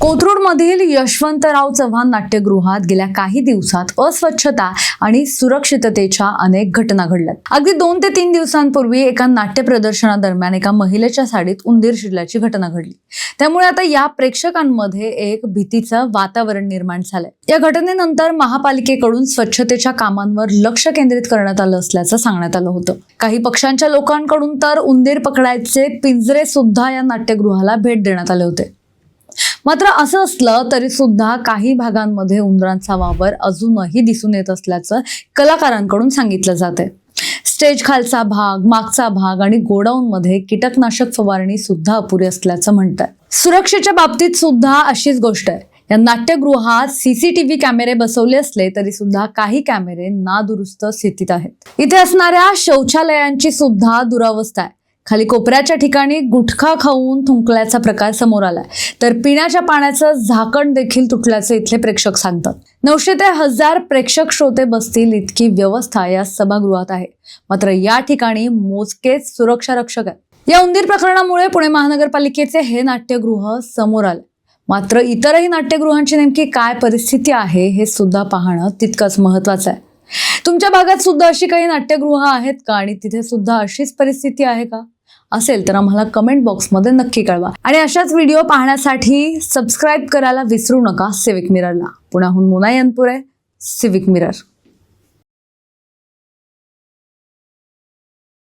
कोथरूडमधील यशवंतराव चव्हाण नाट्यगृहात गेल्या काही दिवसात अस्वच्छता आणि सुरक्षिततेच्या अनेक घटना घडल्यात. अगदी दोन ते तीन दिवसांपूर्वी एका नाट्य प्रदर्शनादरम्यान एका महिलेच्या साडीत उंदीर शिरल्याची घटना घडली. त्यामुळे आता या प्रेक्षकांमध्ये एक भीतीचं वातावरण निर्माण झालंय. या घटनेनंतर महापालिकेकडून स्वच्छतेच्या कामांवर लक्ष केंद्रित करण्यात आलं असल्याचं सांगण्यात आलं होतं. काही पक्षांच्या लोकांकडून तर उंदीर पकडायचे पिंजरे सुद्धा या नाट्यगृहाला भेट देण्यात आले होते. मात्र असं असलं तरी सुद्धा काही भागांमध्ये उंदरांचा वावर अजूनही दिसून येत असल्याचं कलाकारांकडून सांगितलं जाते स्टेज खालचा भाग मागचा भाग आणि गोडाऊन मध्ये कीटकनाशक फवारणी सुद्धा अपुरी असल्याचं म्हणतात सुरक्षेच्या बाबतीत सुद्धा अशीच गोष्ट आहे. या नाट्यगृहात सीसीटीव्ही कॅमेरे बसवले असले तरी सुद्धा काही कॅमेरे नादुरुस्त स्थितीत आहेत. इथे असणाऱ्या शौचालयांची सुद्धा दुरावस्था आहे. खाली कोपऱ्याच्या ठिकाणी गुटखा खाऊन थुंकल्याचा प्रकार समोर आलाय. तर पिण्याच्या पाण्याचं झाकण देखील तुटल्याचे इथले प्रेक्षक सांगतात. नऊशे ते हजार प्रेक्षक श्रोते बसतील इतकी व्यवस्था या सभागृहात आहे. मात्र या ठिकाणी मोजकेच सुरक्षा रक्षक आहेत. या उंदीर प्रकरणामुळे पुणे महानगरपालिकेचे हे नाट्यगृह समोर आले. मात्र इतरही नाट्यगृहांची नेमकी काय परिस्थिती आहे हे सुद्धा पाहणं तितकंच महत्वाचं आहे. तुमच्या भागात सुद्धा अशी काही नाट्यगृह आहेत का? आणि तिथे सुद्धा अशीच परिस्थिती आहे का? असेल तर आम्हाला कमेंट बॉक्समध्ये नक्की कळवा. आणि अशाच व्हिडिओ पाहण्यासाठी सबस्क्राईब करायला विसरू नका सिविक मिररला पुण्याहून मुना यनपुरे सिविक मिरर